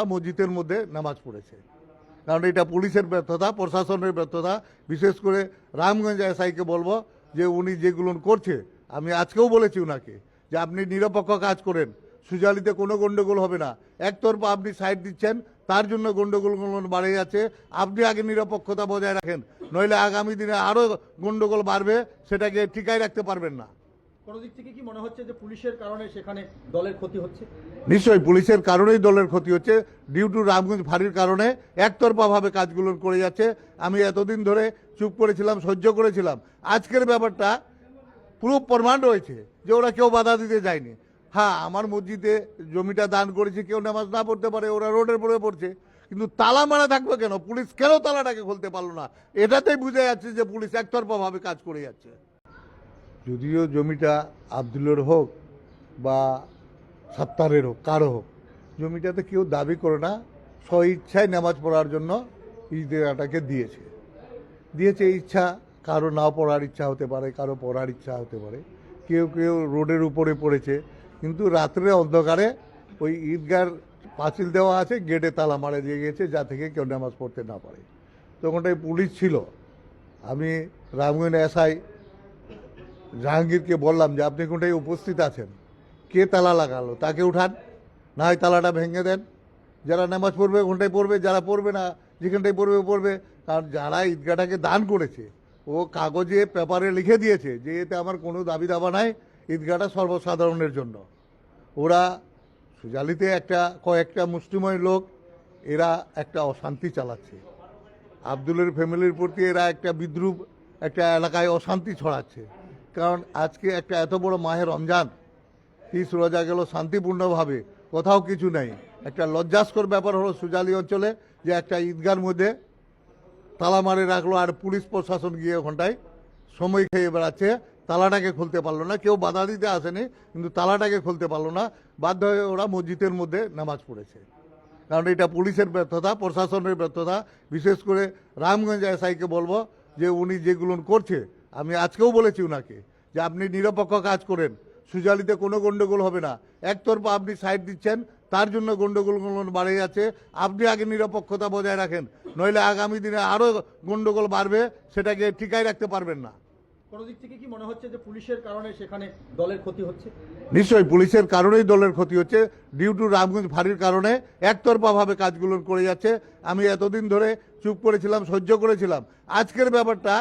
ওরা মসজিদের মধ্যে নামাজ পড়েছে। কারণ এটা পুলিশের ব্যর্থতা, প্রশাসনের ব্যর্থতা। বিশেষ করে রামগঞ্জ এসআইকে বলব যে উনি যেগুলো করছে, আমি আজকেও বলেছি উনাকে যে আপনি নিরপেক্ষ কাজ করেন। সুজালিতে কোনো গণ্ডগোল হবে না। একতরফা আপনি সাইড দিচ্ছেন, তার জন্য গন্ডগোলগুলো বাড়ে যাচ্ছে। আপনি আগে নিরপেক্ষতা বজায় রাখেন, নইলে আগামী দিনে আরও গণ্ডগোল বাড়বে, সেটাকে টিকায় রাখতে পারবেন না। কোনো দিক থেকে কি মনে হচ্ছে যে পুলিশের কারণে সেখানে নিশ্চয়ই পুলিশের কারণেই দলের ক্ষতি হচ্ছে। ডিউ টু রামগঞ্জ ফাঁড়ির কারণে একতরফাভাবে কাজগুলো করে যাচ্ছে। আমি এতদিন ধরে চুপ করেছিলাম, সহ্য করেছিলাম। আজকের ব্যাপারটা পুরো প্রমাণ রয়েছে যে ওরা কেউ বাধা দিতে যায়নি। হ্যাঁ আমার মসজিদে জমিটা দান করেছে, কেউ নামাজ না পড়তে পারে, ওরা রোডের পরে পড়ছে। কিন্তু তালা মারা থাকবে কেন? পুলিশ কেন তালাটাকে খুলতে পারল না? এটাতেই বুঝে যাচ্ছে যে পুলিশ একতরফাভাবে কাজ করে যাচ্ছে। যদিও জমিটা আবদুলের হোক বা সাত্তারের হোক, কারও হোক, জমিটাতে কেউ দাবি করে না স্ব ইচ্ছায় নামাজ পড়ার জন্য ইজরাটাকে দিয়েছে। দিয়েছে ইচ্ছা, কারও না পড়ার ইচ্ছা হতে পারে, কারও পড়ার ইচ্ছা হতে পারে। কেউ কেউ রোডের উপরে পড়েছে, কিন্তু রাত্রে অন্ধকারে ওই ঈদগার পাঁচিল দেওয়া আছে, গেটে তালা মারা দিয়ে গেছে যা থেকে কেউ নামাজ পড়তে না পারে। তখনটাই পুলিশ ছিল। আমি রামগঞ্জ এসআই জাহাঙ্গীরকে বললাম যে, আপনি কোনটাই উপস্থিত আছেন? কে তালা লাগালো? তাকে উঠান, না হয় তালাটা ভেঙে দেন। যারা নামাজ পড়বে, ওখানটায় পড়বে, যারা পড়বে না, যেখানটায় পড়বে পড়বে। কারণ যারা ঈদগাহটাকে দান করেছে, ও কাগজে, পেপারে লিখে দিয়েছে যে, এতে আমার কোনো দাবি দাবা নাই, ঈদগাহটা সর্বসাধারণের জন্য। ওরা সুজালিতে একটা, কয়েকটা মুষ্টিময় লোক, এরা একটা অশান্তি চালাচ্ছে। আব্দুলের ফ্যামিলির প্রতি এরা একটা বিদ্রুপ, একটা এলাকায় অশান্তি ছড়াচ্ছে। কারণ আজকে একটা এত বড় মাহের রমজান তিস রোজা গেল শান্তিপূর্ণভাবে, কোথাও কিছু নেই। একটা লজ্জাস্কর ব্যাপার হলো সুজালি অঞ্চলে যে একটা ঈদগার মধ্যে তালা মারে রাখল আর পুলিশ প্রশাসন গিয়ে ওখানটায় সময় খেয়ে বেড়াচ্ছে, তালাটাকে খুলতে পারল না। কেউ বাধা দিতে আসেনি, কিন্তু তালাটাকে খুলতে পারল না। বাধ্য হয়ে ওরা মসজিদের মধ্যে নামাজ পড়েছে। কারণ এটা পুলিশের ব্যর্থতা, প্রশাসনের ব্যর্থতা। বিশেষ করে রামগঞ্জ এসআইকে বলব যে উনি যেগুলো করছে, আমি আজকেও বলেছি উনাকে যে আপনি নিরপেক্ষ কাজ করেন। সুজালিতে কোনো গণ্ডগোল হবে না। একতরফা আপনি সাইড দিচ্ছেন তার জন্য গন্ডগোলগুলো বাড়ে যাচ্ছে। আপনি আগে নিরপেক্ষতা বজায় রাখেন নইলে আগামী দিনে আরও গণ্ডগোল বাড়বে সেটাকে টিকায় রাখতে পারবেন না। কোনো দিক থেকে কি মনে হচ্ছে যে পুলিশের কারণে সেখানে দলের ক্ষতি হচ্ছে? নিশ্চয়ই পুলিশের কারণেই দলের ক্ষতি হচ্ছে। ডিউ টু রামগঞ্জ ফাঁড়ির কারণে একতরফাভাবে কাজগুলো করে যাচ্ছে। আমি এতদিন ধরে চুপ করেছিলাম সহ্য করেছিলাম। আজকের ব্যাপারটা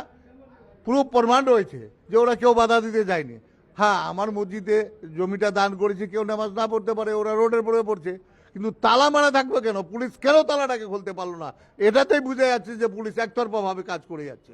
পুরো প্রমাণ রয়েছে যে ওরা কেউ বাধা দিতে যায়নি। হ্যাঁ আমার মসজিদে জমিটা দান করেছে, কেউ নামাজ না পড়তে পারে, ওরা রোডের পরে পড়ছে, কিন্তু তালা মারা থাকবে কেন? পুলিশ কেন তালাটাকে খুলতে পারল না? এটাতেই বুঝে যাচ্ছে যে পুলিশ একতরফাভাবে কাজ করে যাচ্ছে।